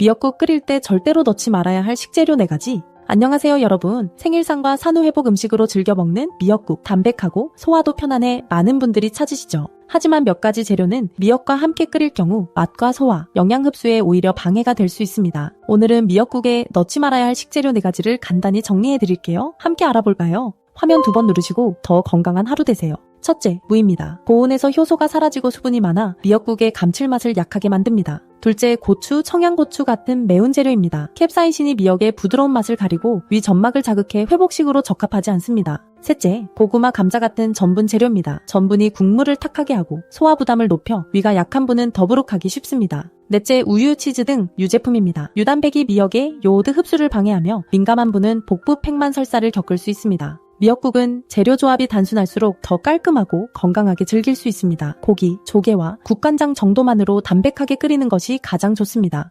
미역국 끓일 때 절대로 넣지 말아야 할 식재료 4가지. 안녕하세요 여러분. 생일상과 산후회복 음식으로 즐겨 먹는 미역국. 담백하고 소화도 편안해 많은 분들이 찾으시죠. 하지만 몇 가지 재료는 미역과 함께 끓일 경우 맛과 소화, 영양 흡수에 오히려 방해가 될 수 있습니다. 오늘은 미역국에 넣지 말아야 할 식재료 4가지를 간단히 정리해 드릴게요. 함께 알아볼까요? 화면 두 번 누르시고 더 건강한 하루 되세요. 첫째, 무입니다. 고온에서 효소가 사라지고 수분이 많아 미역국의 감칠맛을 약하게 만듭니다. 둘째, 고추, 청양고추 같은 매운 재료입니다. 캡사이신이 미역의 부드러운 맛을 가리고 위 점막을 자극해 회복식으로 적합하지 않습니다. 셋째, 고구마, 감자 같은 전분 재료입니다. 전분이 국물을 탁하게 하고 소화 부담을 높여 위가 약한 분은 더부룩하기 쉽습니다. 넷째, 우유, 치즈 등 유제품입니다. 유단백이 미역의 요오드 흡수를 방해하며 민감한 분은 복부 팽만 설사를 겪을 수 있습니다. 미역국은 재료 조합이 단순할수록 더 깔끔하고 건강하게 즐길 수 있습니다. 고기, 조개와 국간장 정도만으로 담백하게 끓이는 것이 가장 좋습니다.